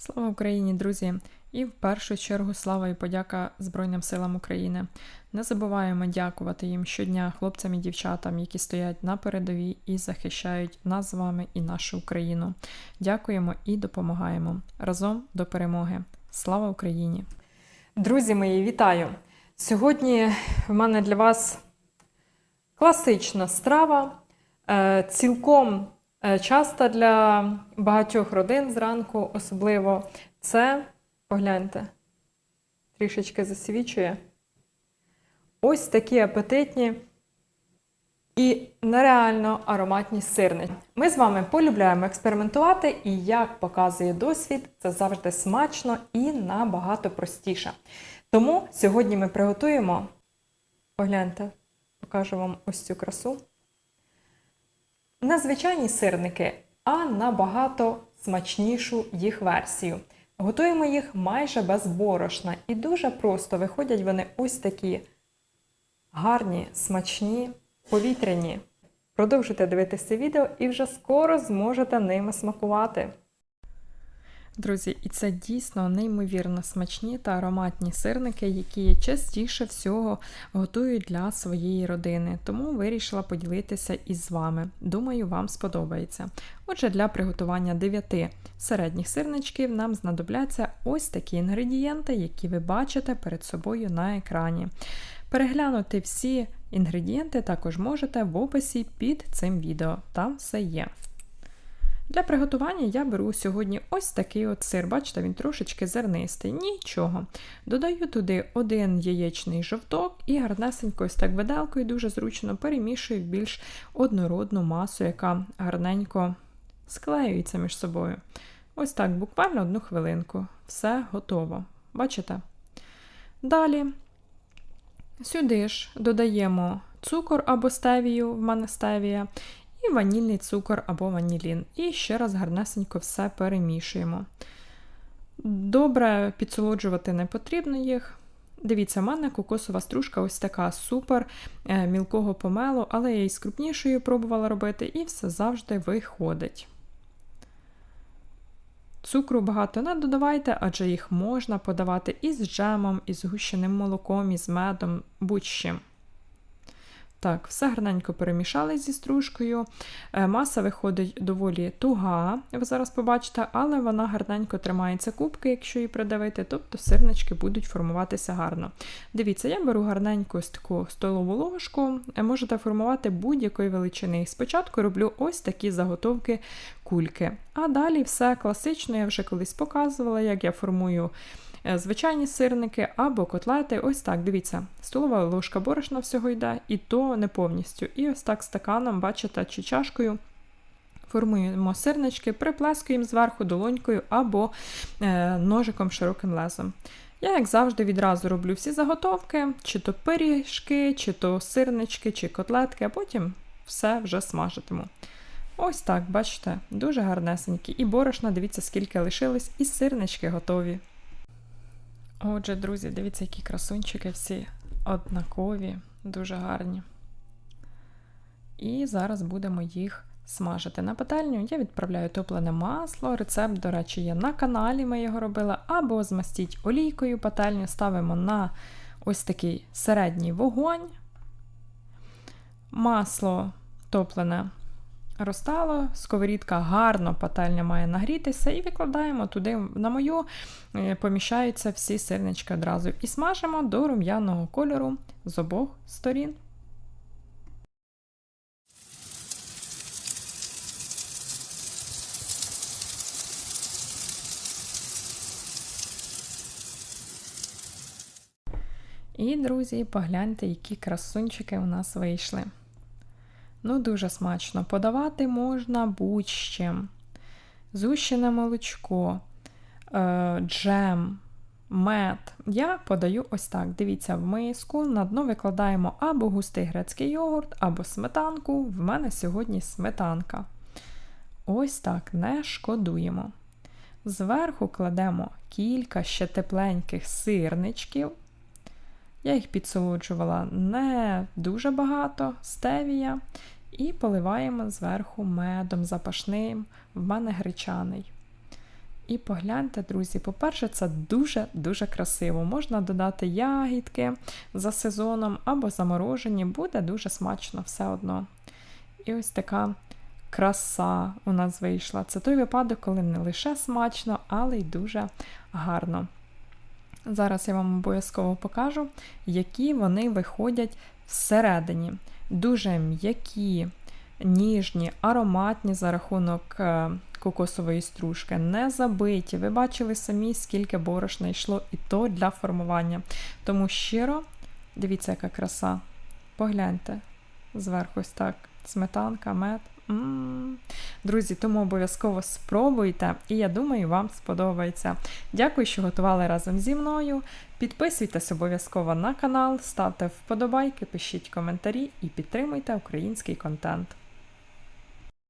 Слава Україні, друзі! І в першу чергу слава і подяка Збройним силам України. Не забуваємо дякувати їм щодня хлопцям і дівчатам, які стоять на передовій і захищають нас з вами і нашу Україну. Дякуємо і допомагаємо разом до перемоги. Слава Україні! Друзі мої, вітаю! Сьогодні в мене для вас класична страва, е, цілком часто для багатьох родин зранку, особливо це, погляньте, трішечки засвічує. Ось такі апетитні і нереально ароматні сирники. Ми з вами полюбляємо експериментувати, і як показує досвід, це завжди смачно і набагато простіше. Тому сьогодні ми приготуємо, погляньте, покажу вам ось цю красу. Не звичайні сирники, а набагато смачнішу їх версію. Готуємо їх майже без борошна і дуже просто виходять вони ось такі гарні, смачні, повітряні. Продовжуйте дивитися відео і вже скоро зможете ними смакувати. Друзі, і це дійсно неймовірно смачні та ароматні сирники, які частіше всього готую для своєї родини. Тому вирішила поділитися із вами. Думаю, вам сподобається. Отже, для приготування 9 середніх сирничків нам знадобляться ось такі інгредієнти, які ви бачите перед собою на екрані. Переглянути всі інгредієнти також можете в описі під цим відео. Там все є. Для приготування я беру сьогодні ось такий от сир. Бачите, він трошечки зернистий. Нічого. Додаю туди один яєчний жовток і гарнесенько ось так виделкою дуже зручно перемішую в більш однородну масу, яка гарненько склеюється між собою. Ось так, буквально одну хвилинку. Все готово. Бачите? Далі сюди ж додаємо цукор або стевію, в мене стевія, і ванільний цукор або ванілін. І ще раз гарнесенько все перемішуємо. Добре підсолоджувати не потрібно їх. Дивіться, в мене кокосова стружка ось така супер е, мілкого помелу, але я її з крупнішою пробувала робити, і все завжди виходить. Цукру багато не додавайте, адже їх можна подавати із джемом, із гущеним молоком, із медом, будь-чим. Так, все гарненько перемішали зі стружкою. Е, маса виходить доволі туга, ви зараз побачите, але вона гарненько тримається кубки, якщо її придавити, тобто сирнички будуть формуватися гарно. Дивіться, я беру гарненьку таку столову ложку, е, можете формувати будь-якої величини. Спочатку роблю ось такі заготовки кульки. А далі все класично, я вже колись показувала, як я формую. Е, звичайні сирники або котлети. Ось так, дивіться, столова ложка борошна всього йде, і то не повністю. І ось так стаканом, бачите, чи чашкою. Формуємо сирнички, приплескуємо зверху долонькою або е, ножиком широким лезом. Я, як завжди, відразу роблю всі заготовки, чи то пиріжки, чи то сирнички, чи котлетки, а потім все вже смажитиму. Ось так, бачите, дуже гарнесенькі. І борошна, дивіться, скільки лишилось, і сирнички готові. Отже, друзі, дивіться, які красунчики всі однакові, дуже гарні. І зараз будемо їх смажити. На пательню я відправляю топлене масло. Рецепт, до речі, є на каналі, ми його робили, або змастіть олійкою пательню, ставимо на ось такий середній вогонь. Масло топлене розтало, сковорідка гарно пательня має нагрітися, і викладаємо туди, на мою, е, поміщаються всі сирнички одразу. І смажимо до рум'яного кольору з обох сторін. І, друзі, погляньте, які красунчики у нас вийшли. Ну, дуже смачно. Подавати можна будь-чим. Зущене молочко, е, джем, мед. Я подаю ось так. Дивіться, в миску на дно викладаємо або густий грецький йогурт, або сметанку. В мене сьогодні сметанка. Ось так, не шкодуємо. Зверху кладемо кілька ще тепленьких сирничків. Я їх підсолоджувала не дуже багато, стевія. І поливаємо зверху медом запашним, в мене гречаний. І погляньте, друзі, по-перше, це дуже-дуже красиво. Можна додати ягідки за сезоном або заморожені, буде дуже смачно все одно. І ось така краса у нас вийшла. Це той випадок, коли не лише смачно, але й дуже гарно. Зараз я вам обов'язково покажу, які вони виходять всередині. Дуже м'які, ніжні, ароматні за рахунок е, кокосової стружки, не забиті. Ви бачили самі, скільки борошна йшло, і то для формування. Тому щиро, дивіться, яка краса. Погляньте зверху ось так. Сметанка, мед. Друзі, тому обов'язково спробуйте, і я думаю, вам сподобається. Дякую, що готували разом зі мною. Підписуйтесь обов'язково на канал, ставте вподобайки, пишіть коментарі і підтримуйте український контент.